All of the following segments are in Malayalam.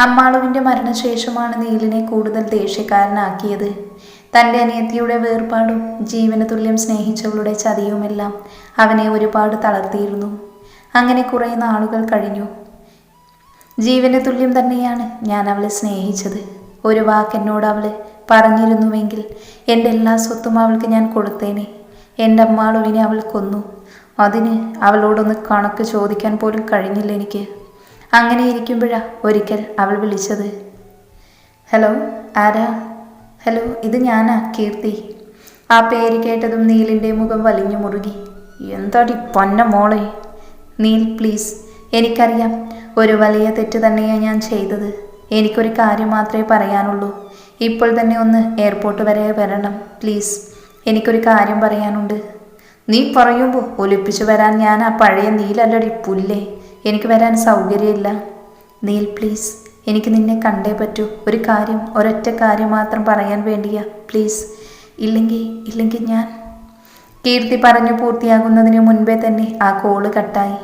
അമ്മാളുവിന്റെ മരണശേഷമാണ് നീലിനെ കൂടുതൽ ദേഷ്യക്കാരനാക്കിയത്. തന്റെ അനിയത്തിയുടെ വേർപാടും ജീവന തുല്യം സ്നേഹിച്ചവളുടെ ചതിയുമെല്ലാം അവനെ ഒരുപാട് തളർത്തിയിരുന്നു. അങ്ങനെ കുറേ നാളുകൾ കഴിഞ്ഞു. ജീവന തുല്യം തന്നെയാണ് ഞാൻ അവളെ സ്നേഹിച്ചത്. ഒരു വാക്കെന്നോട് അവൾ പറഞ്ഞിരുന്നുവെങ്കിൽ എന്റെ എല്ലാ സ്വത്തും അവൾക്ക് ഞാൻ കൊടുത്തേനെ. എന്റെ അമ്മാളുവിനെ അവൾ കൊന്നു. അതിന് അവളോടൊന്ന് കണക്ക് ചോദിക്കാൻ പോലും കഴിഞ്ഞില്ല എനിക്ക്. അങ്ങനെ ഇരിക്കുമ്പോഴാ ഒരിക്കൽ അവൾ വിളിച്ചത്. ഹലോ ആരാ? ഹലോ ഇത് ഞാനാ കീർത്തി. ആ പേര് കേട്ടതും നീലിന്റെ മുഖം വലിഞ്ഞു മുറുകി. എന്താടി പൊന്ന മോളെ? നീൽ പ്ലീസ്. എനിക്കറിയാം ഒരു വലിയ തെറ്റ് തന്നെയാണ് ഞാൻ ചെയ്തത്. എനിക്കൊരു കാര്യം മാത്രമേ പറയാനുള്ളൂ. ഇപ്പോൾ തന്നെ ഒന്ന് എയർപോർട്ട് വരെ വരണം പ്ലീസ്. എനിക്കൊരു കാര്യം പറയാനുണ്ട്. നീ പറയുമ്പോൾ ഒലിപ്പിച്ചു വരാൻ ഞാൻ ആ പഴയ നീലല്ലടി പുല്ലേ? എനിക്ക് വരാൻ സൗകര്യമില്ല. നീൽ പ്ലീസ് എനിക്ക് നിന്നെ കണ്ടേ പറ്റൂ. ഒരു കാര്യം ഒരൊറ്റ കാര്യം മാത്രം പറയാൻ വേണ്ടിയാ. പ്ലീസ് ഇല്ലെങ്കിൽ ഇല്ലെങ്കിൽ ഞാൻ. കീർത്തി പറഞ്ഞു പൂർത്തിയാകുന്നതിന് മുൻപേ തന്നെ ആ കോൾ കട്ടായി.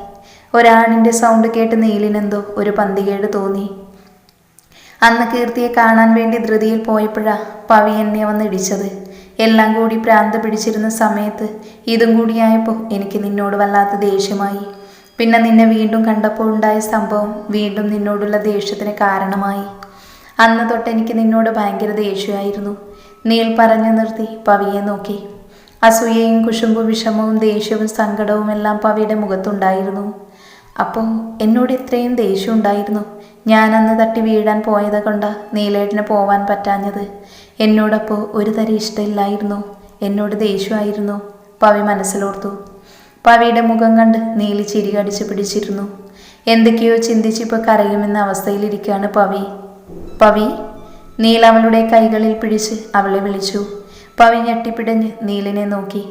ഒരാണിന്റെ സൗണ്ട് കേട്ട് നീലിനെന്തോ ഒരു പന്തികേട് തോന്നി. അന്ന് കീർത്തിയെ കാണാൻ വേണ്ടി ധൃതിയിൽ പോയപ്പോഴാ പവി എന്നെ വന്ന് ഇടിച്ചത്. എല്ലാം കൂടി പ്രാന്ത് പിടിച്ചിരുന്ന സമയത്ത് ഇതും കൂടിയായപ്പോൾ എനിക്ക് നിന്നോട് വല്ലാത്ത ദേഷ്യമായി. പിന്നെ നിന്നെ വീണ്ടും കണ്ടപ്പോൾ ഉണ്ടായ സംഭവം വീണ്ടും നിന്നോടുള്ള ദേഷ്യത്തിന് കാരണമായി. അന്ന് തൊട്ട് എനിക്ക് നിന്നോട് ഭയങ്കര ദേഷ്യമായിരുന്നു. നീൽ പറഞ്ഞു നിർത്തി പവിയെ നോക്കി. അസൂയയും കുശുമ്പും വിഷമവും ദേഷ്യവും സങ്കടവും എല്ലാം പവിയുടെ മുഖത്തുണ്ടായിരുന്നു. അപ്പോൾ എന്നോട് ഇത്രയും ദേഷ്യം ഉണ്ടായിരുന്നു? ഞാൻ അന്ന് തട്ടി വീഴാൻ പോയത് കൊണ്ട് നീലേട്ടന് പോവാൻ പറ്റാഞ്ഞത്? എന്നോടപ്പോൾ ഒരു തരി ഇഷ്ടമില്ലായിരുന്നു. എന്നോട് ദേഷ്യമായിരുന്നു. പവി മനസ്സിലോർത്തു. പവിയുടെ മുഖം കണ്ട് നീലി ചിരി കടിച്ചു പിടിച്ചിരുന്നു. എന്തൊക്കെയോ ചിന്തിച്ച് ഇപ്പൊ കരയുമെന്ന അവസ്ഥയിലിരിക്കുകയാണ് പവി. പവി നീൽ അവളുടെ കൈകളിൽ പിടിച്ച് അവളെ വിളിച്ചു. പവി ഞെട്ടിപ്പിടഞ്ഞ് നീലിനെ നോക്കി.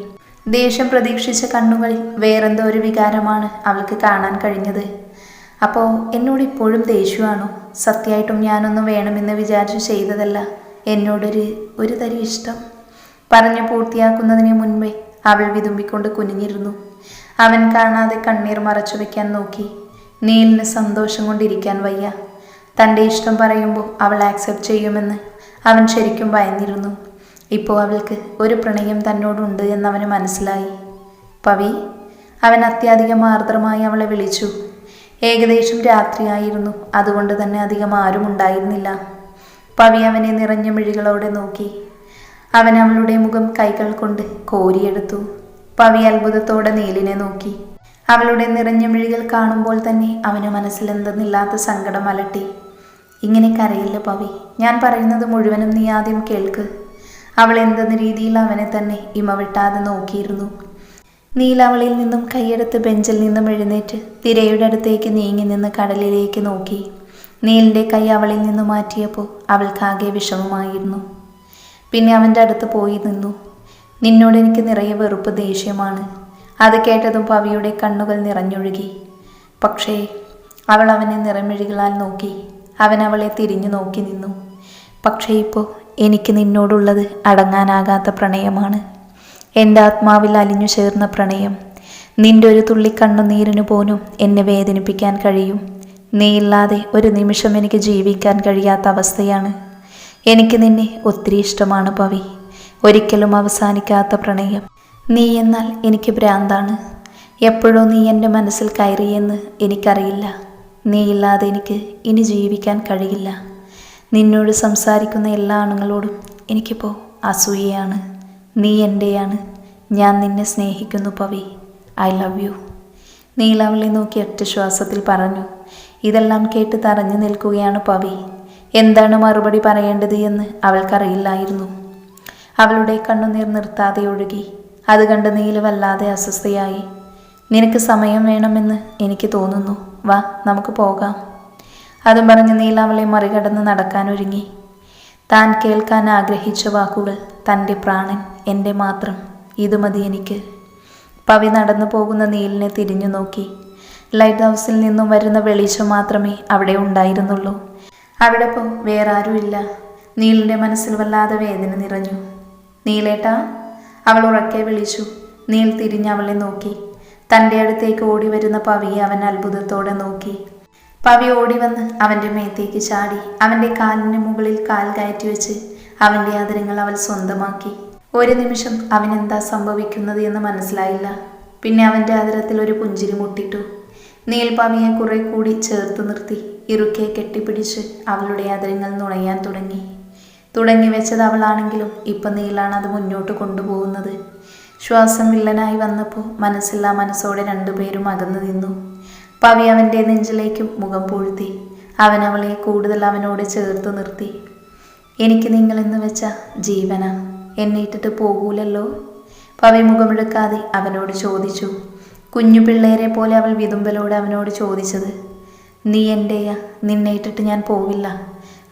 ദേഷ്യം പ്രതീക്ഷിച്ച കണ്ണുകളിൽ വേറെന്തോ ഒരു വികാരമാണ് അവൾക്ക് കാണാൻ കഴിഞ്ഞത്. അപ്പോൾ എന്നോട് ഇപ്പോഴും ദേഷ്യമാണോ? സത്യമായിട്ടും ഞാനൊന്നും വേണമെന്ന് വിചാരിച്ചു ചെയ്തതല്ല. എന്നോടൊരു ഒരു തരി ഇഷ്ടം. പറഞ്ഞു പൂർത്തിയാക്കുന്നതിന് മുൻപേ അവൾ വിതുമ്പിക്കൊണ്ട് കുനിഞ്ഞിരുന്നു. അവൻ കാണാതെ കണ്ണീർ മറച്ചു വയ്ക്കാൻ നോക്കി. നീലിന് സന്തോഷം കൊണ്ടിരിക്കാൻ വയ്യ. തന്റെ ഇഷ്ടം പറയുമ്പോൾ അവൾ ആക്സെപ്റ്റ് ചെയ്യുമെന്ന് അവൻ ശരിക്കും ഭയന്നിരുന്നു. ഇപ്പോൾ അവൾക്ക് ഒരു പ്രണയം തന്നോടുണ്ട് എന്നവന് മനസ്സിലായി. പവി അവൻ അത്യാധികം ആർദ്രമായി അവളെ വിളിച്ചു. ഏകദേശം രാത്രിയായിരുന്നു അതുകൊണ്ട് തന്നെ അധികം ആരും ഉണ്ടായിരുന്നില്ല. പവി അവനെ നിറഞ്ഞ മിഴികളോടെ നോക്കി. അവൻ അവളുടെ മുഖം കൈകൾ കൊണ്ട് കോരിയെടുത്തു. പവി അത്ഭുതത്തോടെ നീലിനെ നോക്കി. അവളുടെ നിറഞ്ഞ മിഴികൾ കാണുമ്പോൾ തന്നെ അവന് മനസ്സിൽ എന്തെന്നില്ലാത്ത സങ്കടം അലട്ടി. ഇങ്ങനെ കരയില്ല പവി. ഞാൻ പറയുന്നത് മുഴുവനും നീ ആദ്യം കേൾക്ക്. അവൾ എന്തെന്ന രീതിയിൽ അവനെ തന്നെ ഇമ വെട്ടാതെ നോക്കിയിരുന്നു. നീൽ അവളിൽ നിന്നും കൈയെടുത്ത് ബെഞ്ചിൽ നിന്നും എഴുന്നേറ്റ് തിരയുടെ അടുത്തേക്ക് നീങ്ങി നിന്ന് കടലിലേക്ക് നോക്കി. നീലിന്റെ കൈ അവളിൽ നിന്ന് മാറ്റിയപ്പോൾ അവൾക്കാകെ വിഷമമായിരുന്നു. പിന്നെ അവന്റെ അടുത്ത് പോയി നിന്നു. നിന്നോട് എനിക്ക് നിറയെ വെറുപ്പ് ദേഷ്യമാണ്. അത് കേട്ടതും പവിയുടെ കണ്ണുകൾ നിറഞ്ഞൊഴുകി. പക്ഷേ അവൾ അവനെ നിറമിഴികളാൽ നോക്കി. അവൻ അവളെ തിരിഞ്ഞു നോക്കി നിന്നു. പക്ഷേ ഇപ്പോൾ എനിക്ക് നിന്നോടുള്ളത് അടങ്ങാനാകാത്ത പ്രണയമാണ്. എന്റെ ആത്മാവിൽ അലിഞ്ഞു ചേർന്ന പ്രണയം. നിന്റെ ഒരു തുള്ളി കണ്ണുനീരിനു പോലും എന്നെ വേദനിപ്പിക്കാൻ കഴിയും. നീ ഇല്ലാതെ ഒരു നിമിഷം എനിക്ക് ജീവിക്കാൻ കഴിയാത്ത അവസ്ഥയാണ്. എനിക്ക് നിന്നെ ഒത്തിരി ഇഷ്ടമാണ് പവി. ഒരിക്കലും അവസാനിക്കാത്ത പ്രണയം. നീ എന്നാൽ എനിക്ക് ഭ്രാന്താണ്. എപ്പോഴോ നീ എന്റെ മനസ്സിൽ കയറിയെന്ന് എനിക്കറിയില്ല. നീ ഇല്ലാതെ എനിക്ക് ഇനി ജീവിക്കാൻ കഴിയില്ല. നിന്നോട് സംസാരിക്കുന്ന എല്ലാ ആണുങ്ങളോടും എനിക്കിപ്പോൾ അസൂയയാണ്. നീ എന്റെയാണ് ഞാൻ നിന്നെ സ്നേഹിക്കുന്നു പവി. I love you. നീലാവളി നോക്കി ഒറ്റ ശ്വാസത്തിൽ പറഞ്ഞു. ഇതെല്ലാം കേട്ട് തറഞ്ഞു നിൽക്കുകയാണ് പവി. എന്താണ് മറുപടി പറയേണ്ടത് എന്ന് അവൾക്കറിയില്ലായിരുന്നു. അവളുടെ കണ്ണുനീർ നിർത്താതെ ഒഴുകി. അത് കണ്ട് നീൽ വല്ലാതെ അസ്വസ്ഥയായി. നിനക്ക് സമയം വേണമെന്ന് എനിക്ക് തോന്നുന്നു. വാ നമുക്ക് പോകാം. അതും പറഞ്ഞ് നീല അവളെ മറികടന്ന് നടക്കാനൊരുങ്ങി താൻ കേൾക്കാൻ ആഗ്രഹിച്ച വാക്കുകൾ തന്റെ പ്രാണൻ എന്റെ മാത്രം. ഇത് മതി എനിക്ക്. പവി നടന്നു പോകുന്ന നീലിനെ തിരിഞ്ഞു നോക്കി. ലൈറ്റ് ഹൗസിൽ നിന്നും വരുന്ന വെളിച്ചം മാത്രമേ അവിടെ ഉണ്ടായിരുന്നുള്ളൂ. അവിടെ ഇപ്പോൾ വേറാരുമില്ല. നീലിന്റെ മനസ്സിൽ വല്ലാതെ വേദന നിറഞ്ഞു. നീലേട്ടാ അവൾ ഉറക്കെ വിളിച്ചു. നീൽ തിരിഞ്ഞ് അവളെ നോക്കി. തന്റെ അടുത്തേക്ക് ഓടി വരുന്ന പവിയെ അവൻ അത്ഭുതത്തോടെ നോക്കി. പവി ഓടി വന്ന് അവന്റെ മേത്തേക്ക് ചാടി. അവന്റെ കാലിന് മുകളിൽ കാൽ കയറ്റി വെച്ച് അവന്റെ ആദരങ്ങൾ അവൾ സ്വന്തമാക്കി. ഒരു നിമിഷം അവൻ എന്താ സംഭവിക്കുന്നത് എന്ന് മനസ്സിലായില്ല. പിന്നെ അവന്റെ ആദരത്തിൽ ഒരു പുഞ്ചിരി മുട്ടിട്ടു. നീൽ പവിയെ കുറെ കൂടി ചേർത്ത് നിർത്തി. ഇറുക്കെ കെട്ടിപ്പിടിച്ച് അവളുടെ ആദരങ്ങൾ നുണയാൻ തുടങ്ങി. തുടങ്ങി വെച്ചത് അവളാണെങ്കിലും ഇപ്പം നീലാണ് അത് മുന്നോട്ട് കൊണ്ടുപോകുന്നത്. ശ്വാസം വില്ലനായി വന്നപ്പോൾ മനസ്സില്ലാ മനസ്സോടെ രണ്ടുപേരും അകന്നു നിന്നു. പവി അവന്റെ നെഞ്ചിലേക്കും മുഖം പൂഴ്ത്തി. അവൻ അവളെ കൂടുതൽ അവനോട് ചേർത്ത് നിർത്തി. എനിക്ക് നിങ്ങളെന്ന് വെച്ച ജീവന? എന്നെ ഇട്ടിട്ട് പോകൂലല്ലോ? പവി മുഖമെടുക്കാതെ അവനോട് ചോദിച്ചു. കുഞ്ഞു പിള്ളേരെ പോലെ അവൾ വിതുമ്പലോട് അവനോട് ചോദിച്ചത് നീ എന്റെയാ നിന്നെ ഇട്ടിട്ട് ഞാൻ പോവില്ല.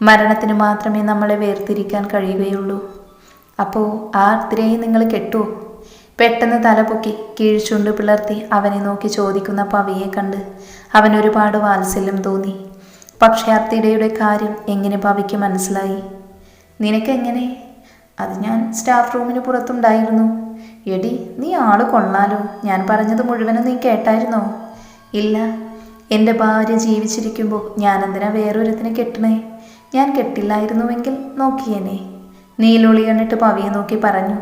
മരണത്തിന് മാത്രമേ നമ്മളെ വേർതിരിക്കാൻ കഴിയുകയുള്ളൂ. അപ്പോൾ ആ തിരയെ നിങ്ങൾ കെട്ടു? പെട്ടെന്ന് തലപൊക്കി കീഴ്ചുണ്ട് പിളർത്തി അവനെ നോക്കി ചോദിക്കുന്ന പവിയെ കണ്ട് അവനൊരുപാട് വാത്സല്യം തോന്നി. പക്ഷേ കാര്യം എങ്ങനെ പവിക്ക് മനസ്സിലായി? നിനക്കെങ്ങനെ? അത് ഞാൻ സ്റ്റാഫ് റൂമിന് പുറത്തുണ്ടായിരുന്നു. എടി നീ ആൾ കൊള്ളാലോ. ഞാൻ പറഞ്ഞത് മുഴുവനും നീ കേട്ടായിരുന്നോ? ഇല്ല എന്റെ ഭാര്യ ജീവിച്ചിരിക്കുമ്പോൾ ഞാനെന്തിനാ വേറൊരുത്തിനെ കെട്ടണേ? ഞാൻ കെട്ടില്ലായിരുന്നുവെങ്കിൽ നോക്കിയേനെ. നീലൊളി കണ്ടിട്ട് പവിയെ നോക്കി പറഞ്ഞു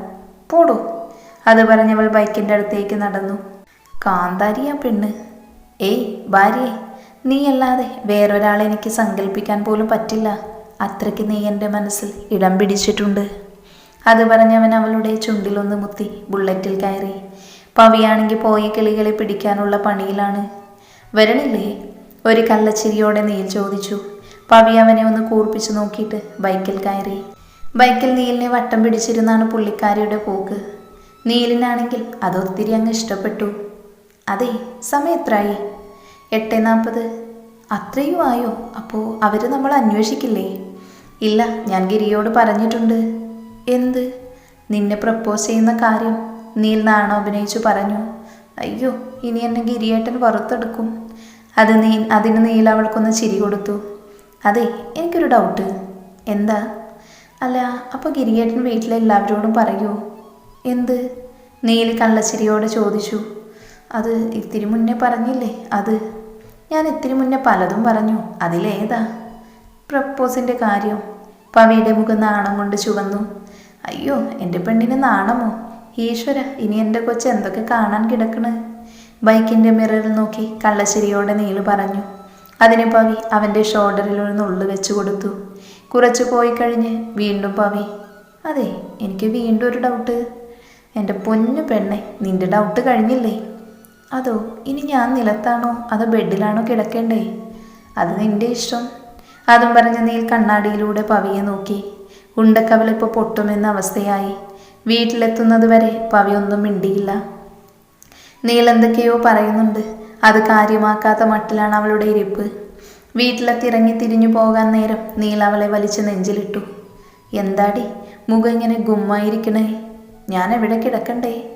പോടോ. അത് പറഞ്ഞവൾ ബൈക്കിന്റെ അടുത്തേക്ക് നടന്നു. കാന്താരിയാ പെണ്ണ്. ഏയ് ഭാര്യേ നീയല്ലാതെ വേറൊരാളെ എനിക്ക് സങ്കല്പിക്കാൻ പോലും പറ്റില്ല. അത്രയ്ക്ക് നീ എന്റെ മനസ്സിൽ ഇടം പിടിച്ചിട്ടുണ്ട്. അത് പറഞ്ഞവൻ അവളുടെ ചുണ്ടിലൊന്ന് മുത്തി ബുള്ളറ്റിൽ കയറി. പവിയാണെങ്കിൽ പോയ കിളികളെ പിടിക്കാനുള്ള പണിയിലാണ്. വരണില്ലേ? ഒരു കള്ളച്ചിരിയോടെ നീൽ ചോദിച്ചു. പവി അവനെ ഒന്ന് കൂർപ്പിച്ചു നോക്കിയിട്ട് ബൈക്കിൽ കയറി. ബൈക്കിൽ നീലിനെ വട്ടം പിടിച്ചിരുന്നാണ് പുള്ളിക്കാരിയുടെ പോക്ക്. നീലിനാണെങ്കിൽ അതൊത്തിരി അങ്ങ് ഇഷ്ടപ്പെട്ടു. അതെ സമയം എത്രയായി എട്ട് നാൽപ്പത്. അത്രയും ആയോ? അപ്പോൾ അവർ നമ്മൾ അന്വേഷിക്കില്ലേ? ഇല്ല ഞാൻ ഗിരിയോട് പറഞ്ഞിട്ടുണ്ട്. എന്ത്? നിന്നെ പ്രപ്പോസ് ചെയ്യുന്ന കാര്യം നീൽ നാണോ അഭിനയിച്ചു പറഞ്ഞു. അയ്യോ ഇനി എന്നെ ഗിരിയേട്ടൻ പുറത്തെടുക്കും അത് നീ അതിന് നീൽ അവൾക്കൊന്ന് ചിരി കൊടുത്തു. അതെ എനിക്കൊരു ഡൗട്ട് എന്താ? അല്ല അപ്പോൾ ഗിരിയേട്ടൻ വീട്ടിലെ എല്ലാവരോടും പറയൂ? എന്ത്? നീൽ കള്ളശ്ശേരിയോട് ചോദിച്ചു. അത് ഇത്തിരി മുന്നേ പറഞ്ഞില്ലേ? അത്. ഞാൻ ഇത്തിരി മുന്നേ പലതും പറഞ്ഞു. അതിലേതാ? പ്രപ്പോസിന്റെ കാര്യം. പവിയുടെ മുഖം നാണം കൊണ്ട് ചുവന്നു. അയ്യോ എന്റെ പെണ്ണിന് നാണമോ? ഈശ്വര ഇനി എന്റെ കൊച്ച് എന്തൊക്കെ കാണാൻ കിടക്കണ്? ബൈക്കിന്റെ മിററിൽ നോക്കി കള്ളശ്ശേരിയോടെ നീൽ പറഞ്ഞു. അതിന് പവി അവന്റെ ഷോൾഡറിൽ ഒരു നുള്ളു വെച്ചു കൊടുത്തു. കുറച്ച് പോയി കഴിഞ്ഞ് വീണ്ടും പവി അതെ എനിക്ക് വീണ്ടും ഒരു ഡൗട്ട് എന്റെ പൊന്നു പെണ്ണെ നിന്റെ ഡൗട്ട് കഴിഞ്ഞില്ലേ? അതോ ഇനി ഞാൻ നിലത്താണോ? അതോ ബെഡിലാണോ കിടക്കേണ്ടേ? അത് നിന്റെ ഇഷ്ടം. അതും പറഞ്ഞ് നീൽ കണ്ണാടിയിലൂടെ പവിയെ നോക്കി. ഉണ്ടക്കവളിപ്പോൾ പൊട്ടുമെന്ന അവസ്ഥയായി. വീട്ടിലെത്തുന്നത് വരെ പവിയൊന്നും മിണ്ടിയില്ല. നീൽ എന്തൊക്കെയോ പറയുന്നുണ്ട്. അത് കാര്യമാക്കാത്ത മട്ടിലാണ് അവളുടെ ഇരിപ്പ്. വീട്ടിലെത്തിറങ്ങി തിരിഞ്ഞു പോകാൻ നേരം നീൽ അവളെ വലിച്ച് നെഞ്ചിലിട്ടു. എന്താടി മുഖം ഇങ്ങനെ ഗുമ്മായിരിക്കണേ? ഞാൻ എവിടെ കിടക്കണ്ടേ?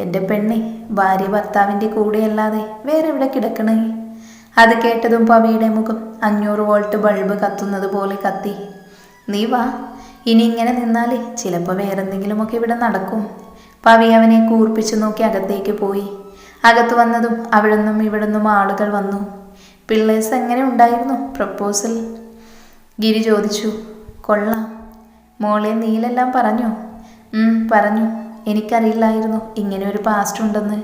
എന്റെ പെണ്ണെ ഭാര്യ ഭർത്താവിന്റെ കൂടെയല്ലാതെ വേറെ എവിടെ കിടക്കണേ? അത് കേട്ടതും പവിയുടെ മുഖം അഞ്ഞൂറ് വോൾട്ട് ബൾബ് കത്തുന്നത് പോലെ കത്തി. നീ വാ ഇനി ഇങ്ങനെ നിന്നാലേ ചിലപ്പോൾ വേറെന്തെങ്കിലുമൊക്കെ ഇവിടെ നടക്കും. പവി അവനെ കൂർപ്പിച്ചു നോക്കി അകത്തേക്ക് പോയി. അകത്ത് വന്നതും അവിടുന്നും ഇവിടുന്നും ആളുകൾ വന്നു. പിള്ളേഴ്സ് എങ്ങനെ ഉണ്ടായിരുന്നു? പ്രപ്പോസൽ ഗിരി ചോദിച്ചു. കൊള്ളാം. മോളെ നീലെല്ലാം പറഞ്ഞു. പറഞ്ഞു. എനിക്കറിയില്ലായിരുന്നു. ഇങ്ങനെ ഒരു പാസ്റ്റ് ഉണ്ടെന്ന്.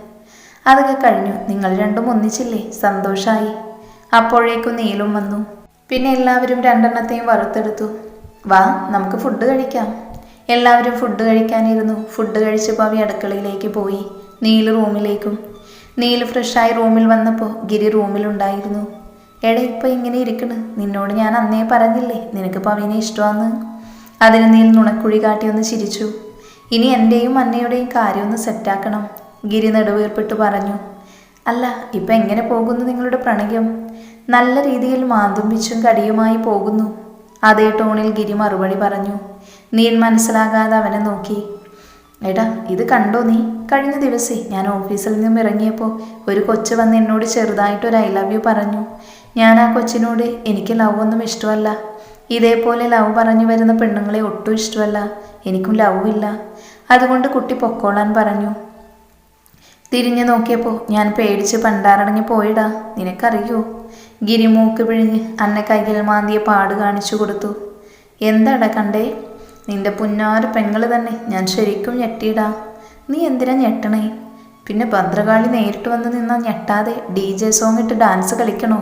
അതൊക്കെ കഴിഞ്ഞു. നിങ്ങൾ രണ്ടും ഒന്നിച്ചില്ലേ? സന്തോഷമായി അപ്പോഴേക്കും നീലും വന്നു. പിന്നെ എല്ലാവരും രണ്ടെണ്ണത്തെയും വറുത്തെടുത്തു. വാ നമുക്ക് ഫുഡ് കഴിക്കാം. എല്ലാവരും ഫുഡ് കഴിക്കാനിരുന്നു. ഫുഡ് കഴിച്ച് പവി അടുക്കളയിലേക്ക് പോയി. നീൽ റൂമിലേക്കും നീൽ ഫ്രഷായി റൂമിൽ വന്നപ്പോൾ ഗിരി റൂമിലുണ്ടായിരുന്നു. എടാ ഇപ്പം ഇങ്ങനെ ഇരിക്കണ്. നിന്നോട് ഞാൻ അന്നേ പറഞ്ഞില്ലേ നിനക്ക് പവിനെ ഇഷ്ടമാന്ന്? അതിന് നീൽ നുണക്കുഴി കാട്ടി ഒന്ന് ചിരിച്ചു. ഇനി എന്റെയും അന്നയുടെയും കാര്യം ഒന്ന് സെറ്റാക്കണം. ഗിരി നെടുവേർപ്പെട്ട് പറഞ്ഞു. അല്ല ഇപ്പം എങ്ങനെ പോകുന്നു നിങ്ങളുടെ പ്രണയം? നല്ല രീതിയിൽ മാന്തുമ്പിച്ചും കടിയുമായി പോകുന്നു. അതേ ടോണിൽ ഗിരി മറുപടി പറഞ്ഞു. നീൽ മനസ്സിലാകാതെ അവനെ നോക്കി. എടാ ഇത് കണ്ടോ നീ? കഴിഞ്ഞ ദിവസേ ഞാൻ ഓഫീസിൽ നിന്നും ഇറങ്ങിയപ്പോൾ ഒരു കൊച്ചു വന്ന് എന്നോട് ചെറുതായിട്ട് ഒരു ഐ ലവ് യു പറഞ്ഞു. ഞാൻ ആ കൊച്ചിനോട് എനിക്ക് ലവ് ഒന്നും ഇഷ്ടമല്ല. ഇതേപോലെ ലവ് പറഞ്ഞു വരുന്ന പെണ്ണുങ്ങളെ ഒട്ടും ഇഷ്ടമല്ല. എനിക്കും ലവ് ഇല്ല. അതുകൊണ്ട് കുട്ടി പൊക്കോളാൻ പറഞ്ഞു. തിരിഞ്ഞു നോക്കിയപ്പോൾ ഞാൻ പേടിച്ച് പണ്ടാറടങ്ങി പോയിടാ. നിനക്കറിയോ? ഗിരിമൂക്ക് പിഴിഞ്ഞ് അന്നെ കയ്യിൽ മാന്തിയ പാട് കാണിച്ചു കൊടുത്തു. എന്താടാ കണ്ടേ? നിന്റെ പുന്നാർ പെങ്ങൾ തന്നെ. ഞാൻ ശരിക്കും ഞെട്ടിയിടാ. നീ എന്തിനാ ഞെട്ടണേ? പിന്നെ ഭദ്രകാളി നേരിട്ട് വന്ന് നിന്നാ ഞെട്ടാതെ ഡി ജെ സോങ് ഇട്ട് ഡാൻസ് കളിക്കണോ?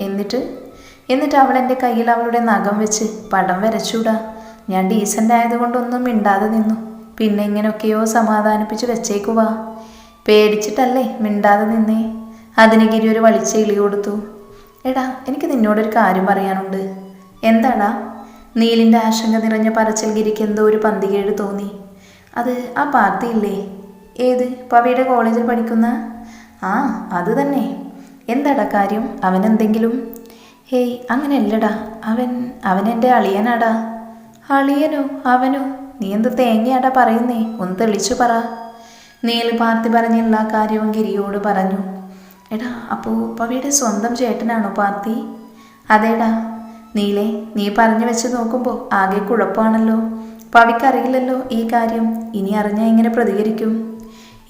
എന്നിട്ട്? എന്നിട്ട് അവൾ എന്റെ കയ്യിൽ അവളുടെ നഖം വെച്ച് പടം വരച്ചൂടാ. ഞാൻ ഡീസന്റ് ആയതുകൊണ്ടൊന്നും മിണ്ടാതെ നിന്നു. പിന്നെ ഇങ്ങനെയൊക്കെയോ സമാധാനിപ്പിച്ച് വെച്ചേക്കുവാ പേടിച്ചിട്ടല്ലേ മിണ്ടാതെ നിന്നേ? അതിന് ഗിരി ഒരു വളിച്ച ഇളി കൊടുത്തു. എടാ എനിക്ക് നിന്നോടൊരു കാര്യം പറയാനുണ്ട്. എന്താടാ? നീലിന്റെ ആശങ്ക നിറഞ്ഞ പറച്ചിൽ എന്തോ ഒരു പന്തികേട് തോന്നി. അത് ആ പാർട്ടിയില്ലേ ഏത്? പവിയുടെ കോളേജിൽ പഠിക്കുന്ന? ആ അത് തന്നെ. എന്താടാ കാര്യം? അവൻ എന്തെങ്കിലും ഹേയ് അങ്ങനെയല്ലടാ. അവൻ അവൻ എന്റെ അളിയനാടാ. അളിയനോ? അവനോ? നീ എന്ത് തേങ്ങയാടാ പറയുന്നേ? ഒന്ന് തെളിച്ചു പറ. നീൽ പാർത്തി പറഞ്ഞ എല്ലാ കാര്യവും ഗിരിയോട് പറഞ്ഞു. എടാ അപ്പോൾ പവിയുടെ സ്വന്തം ചേട്ടനാണോ പാർത്തി? അതേടാ. നീലേ നീ പറഞ്ഞു വെച്ച് നോക്കുമ്പോൾ ആകെ കുഴപ്പമാണല്ലോ പവിക്കറിയില്ലല്ലോ ഈ കാര്യം. ഇനി അറിഞ്ഞാൽ എങ്ങനെ പ്രതികരിക്കും?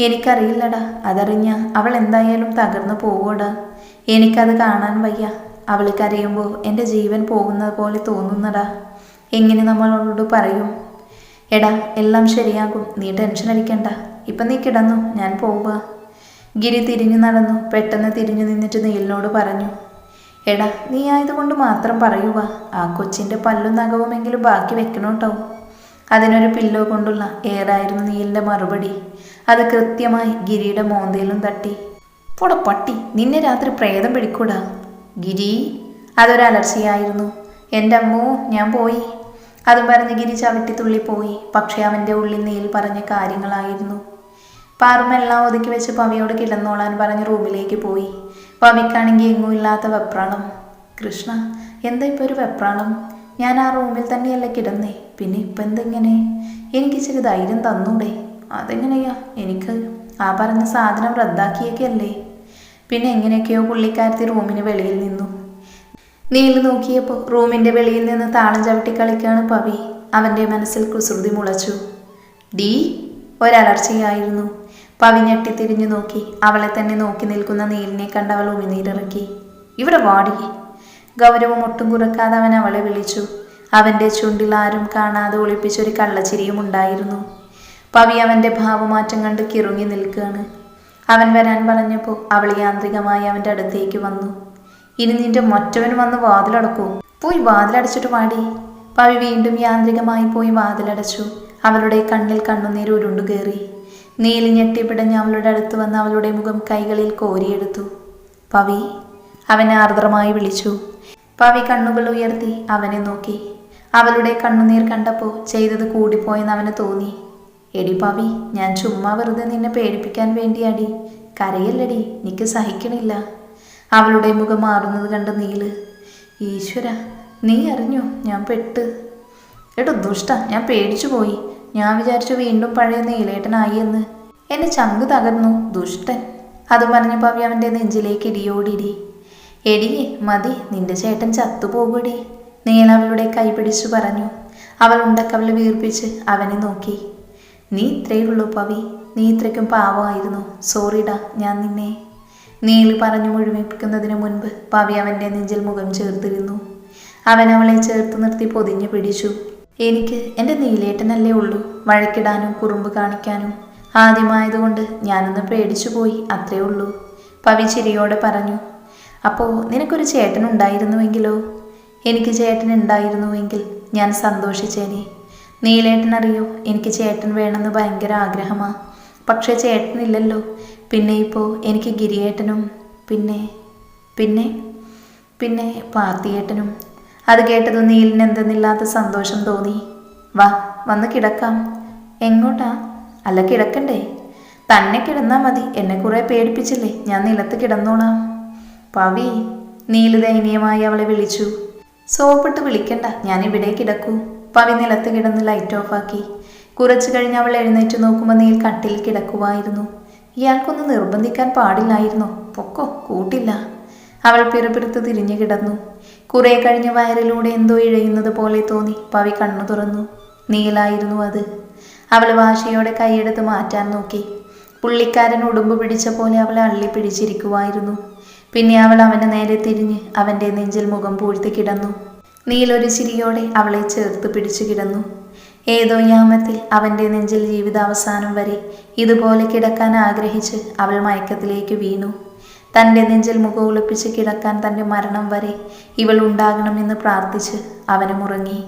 എനിക്കറിയില്ലടാ അതറിഞ്ഞ അവൾ എന്തായാലും തകർന്നു പോവോടാ എനിക്കത് കാണാൻ വയ്യ. അവൾ കരയുമ്പോൾ എന്റെ ജീവൻ പോകുന്നത് പോലെ തോന്നുന്നടാ. എങ്ങനെ നമ്മളോട് പറയും? എടാ എല്ലാം ശരിയാകും. നീ ടെൻഷൻ അടിക്കണ്ട. ഇപ്പം നീ കിടന്നു ഞാൻ പോവുക. ഗിരി തിരിഞ്ഞു നടന്നു. പെട്ടെന്ന് തിരിഞ്ഞു നിന്നിട്ട് നീലിനോട് പറഞ്ഞു എടാ നീ ആയതുകൊണ്ട് മാത്രം പറയുക ആ കൊച്ചിന്റെ പല്ലും നഖവുമെങ്കിലും ബാക്കി വെക്കണോട്ടോ അതിനൊരു പില്ലോ കൊണ്ടുള്ള ഏറായിരുന്നു നീലിന്റെ മറുപടി? അത് കൃത്യമായി ഗിരിയുടെ മോന്തയിലും തട്ടി. പൊട പട്ടി നിന്നെ രാത്രി പ്രേതം പിടിക്കൂടാ. ഗിരി അതൊരലർച്ചയായിരുന്നു എന്റെ അമ്മോ ഞാൻ പോയി. അതും പറഞ്ഞ് ഗിരി ചവിട്ടിത്തുള്ളി പോയി. പക്ഷേ അവന്റെ ഉള്ളിൽ നീൽ പറഞ്ഞ കാര്യങ്ങളായിരുന്നു. പാറുമെല്ലാം ഒതുക്കി വെച്ച് പവിയോട് കിടന്നോളാൻ പറഞ്ഞ് റൂമിലേക്ക് പോയി. പവിക്കാണെങ്കിൽ എങ്ങും ഇല്ലാത്ത വെപ്രാളം. കൃഷ്ണ എന്താ ഇപ്പോൾ ഒരു വെപ്രാണം ഞാൻ ആ റൂമിൽ തന്നെയല്ലേ കിടന്നേ. പിന്നെ ഇപ്പം എന്തെങ്ങനെ? എനിക്ക് ഇച്ചിരി ധൈര്യം തന്നൂടെ. അതെങ്ങനെയാ? എനിക്ക് ആ പറഞ്ഞ സാധനം റദ്ദാക്കിയൊക്കെയല്ലേ പിന്നെ എങ്ങനെയൊക്കെയോ പുള്ളിക്കാരത്തി റൂമിന് വെളിയിൽ നിന്നു. നീൽ നോക്കിയപ്പോൾ റൂമിന്റെ വെളിയിൽ നിന്ന് താളം ചവിട്ടി കളിക്കാണ് പവി. അവന്റെ മനസ്സിൽ കുസൃതി മുളച്ചു. ഡി ഒരലർച്ചയായിരുന്നു. പവി ഞെട്ടി തിരിഞ്ഞു നോക്കി. അവളെ തന്നെ നോക്കി നിൽക്കുന്ന നീലിനെ കണ്ട് അവൾ ഉമിനീരിറക്കി. ഇവിടെ വാടി. ഗൗരവം ഒട്ടും കുറക്കാതെ അവൻ അവളെ വിളിച്ചു. അവന്റെ ചുണ്ടിൽ ആരും കാണാതെ ഒളിപ്പിച്ചൊരു കള്ളച്ചിരിയും ഉണ്ടായിരുന്നു. പവി അവന്റെ ഭാവമാറ്റം കണ്ട് കിറുങ്ങി നിൽക്കുകയാണ്. അവൻ വരാൻ പറഞ്ഞപ്പോൾ അവൾ യാന്ത്രികമായി അവന്റെ അടുത്തേക്ക് വന്നു. ഇനി നിന്റെ മറ്റവൻ വന്ന് വാതിലടക്കൂ പോയി വാതിലടച്ചിട്ട് വാടി. പവി വീണ്ടും യാന്ത്രികമായി പോയി വാതിലടച്ചു. അവളുടെ കണ്ണിൽ കണ്ണുനീർ ഉരുണ്ടു കയറി നീലി ഞെട്ടിപ്പിടഞ്ഞ് അവളുടെ അടുത്ത് വന്ന് അവളുടെ മുഖം കൈകളിൽ കോരിയെടുത്തു. പവി അവനെ ആർദ്രമായി വിളിച്ചു. പവി കണ്ണുകൾ ഉയർത്തി അവനെ നോക്കി. അവളുടെ കണ്ണുനീർ കണ്ടപ്പോൾ ചെയ്തത് കൂടിപ്പോയെന്ന് അവന് തോന്നി. എടി പവി ഞാൻ ചുമ്മാ വെറുതെ നിന്നെ പേടിപ്പിക്കാൻ വേണ്ടിയാടി. കരയല്ലടി നിക്ക് സഹിക്കണില്ല. അവളുടെ മുഖം മാറുന്നത് കണ്ട് നീൽ. ഈശ്വര നീ അറിഞ്ഞോ? ഞാൻ പെട്ട്. എടോ ദുഷ്ട ഞാൻ പേടിച്ചു പോയി. ഞാൻ വിചാരിച്ചു വീണ്ടും പഴയ നീലേട്ടനായി എന്ന്. എന്നെ ചങ്ക് തകർന്നു ദുഷ്ടൻ. അത് പറഞ്ഞു പവി അവന്റെ നെഞ്ചിലേക്ക് ഇടിയോടിടി. എടിയെ മതി നിന്റെ ചേട്ടൻ ചത്തുപോകൂടി. നീല അവളുടെ കൈ പിടിച്ചു പറഞ്ഞു. അവൾ ഉണ്ടക്കവൾ വീർപ്പിച്ച് അവനെ നോക്കി. നീ ഇത്രയേ ഉള്ളൂ പവി. നീ ഇത്രയ്ക്കും പാവമായിരുന്നു. സോറിടാ ഞാൻ നിന്നെ. നീൽ പറഞ്ഞു മുഴുമിപ്പിക്കുന്നതിന് മുൻപ് പവി അവന്റെ നെഞ്ചിൽ മുഖം ചേർത്തിരുന്നു. അവൻ അവളെ ചേർത്ത് നിർത്തി പൊതിഞ്ഞു പിടിച്ചു. എനിക്ക് എന്റെ നീലേട്ടനല്ലേ ഉള്ളൂ. വഴക്കിടാനും കുറുമ്പ് കാണിക്കാനും. ആദ്യമായതുകൊണ്ട് ഞാനൊന്ന് പേടിച്ചു പോയി അത്രേ ഉള്ളൂ. പവി ചിരിയോടെ പറഞ്ഞു അപ്പോൾ നിനക്കൊരു ചേട്ടൻ ഉണ്ടായിരുന്നുവെങ്കിലോ? എനിക്ക് ചേട്ടൻ ഉണ്ടായിരുന്നുവെങ്കിൽ ഞാൻ സന്തോഷിച്ചേനെ. നീലേട്ടനറിയോ എനിക്ക് ചേട്ടൻ വേണമെന്ന് ഭയങ്കര ആഗ്രഹമാ. പക്ഷേ ചേട്ടനില്ലല്ലോ. പിന്നെ ഇപ്പോൾ എനിക്ക് ഗിരിയേട്ടനും പിന്നെ പിന്നെ പിന്നെ പാർത്തിയേട്ടനും അത് കേട്ടതും നീലിന് എന്തെന്നില്ലാത്ത സന്തോഷം തോന്നി. വാ വന്ന് കിടക്കാം. എങ്ങോട്ടാ? അല്ല കിടക്കണ്ടേ. തന്നെ കിടന്നാൽ മതി. എന്നെ കുറെ പേടിപ്പിച്ചില്ലേ? ഞാൻ നിലത്ത് കിടന്നോളാം. പവി നീൽ ദയനീയമായി അവളെ വിളിച്ചു. സോപ്പിട്ട് വിളിക്കണ്ട. ഞാൻ ഇവിടെ കിടക്കൂ. പവി നിലത്ത് കിടന്ന് ലൈറ്റ് ഓഫാക്കി കുറച്ചു കഴിഞ്ഞ് അവൾ എഴുന്നേറ്റ് നോക്കുമ്പോൾ നീൽ കട്ടിൽ കിടക്കുമായിരുന്നു ഇയാൾക്കൊന്ന് നിർബന്ധിക്കാൻ പാടില്ലായിരുന്നു. പൊക്കോ കൂട്ടില്ല. അവൾ പിറുപിറുത്ത് തിരിഞ്ഞു കിടന്നു. കുറെ കഴിഞ്ഞ് വയറിലൂടെ എന്തോ ഇഴയുന്നത് പോലെ തോന്നി. പവി കണ്ണു തുറന്നു. നീലായിരുന്നു അത്. അവൾ വാശയോടെ കൈയെടുത്ത് മാറ്റാൻ നോക്കി. പുള്ളിക്കാരൻ ഉടുമ്പ് പിടിച്ച പോലെ അവളെ അള്ളി പിടിച്ചിരിക്കുവായിരുന്നു. പിന്നെ അവൾ അവനെ നേരെ തിരിഞ്ഞ് അവന്റെ നെഞ്ചിൽ മുഖം പൂഴ്ത്തി കിടന്നു. നീലൊരു ചിരിയോടെ അവളെ ചേർത്ത് പിടിച്ചു കിടന്നു. ഏതോ യാമത്തിൽ അവന്റെ നെഞ്ചിൽ ജീവിതാവസാനം വരെ ഇതുപോലെ കിടക്കാൻ ആഗ്രഹിച്ച് അവൾ മയക്കത്തിലേക്ക് വീണു. തന്റെ നെഞ്ചിൽ മുഖം കിടക്കാൻ തന്റെ മരണം വരെ ഇവൾ ഉണ്ടാകണമെന്ന് പ്രാർത്ഥിച്ച് അവനും ഉറങ്ങി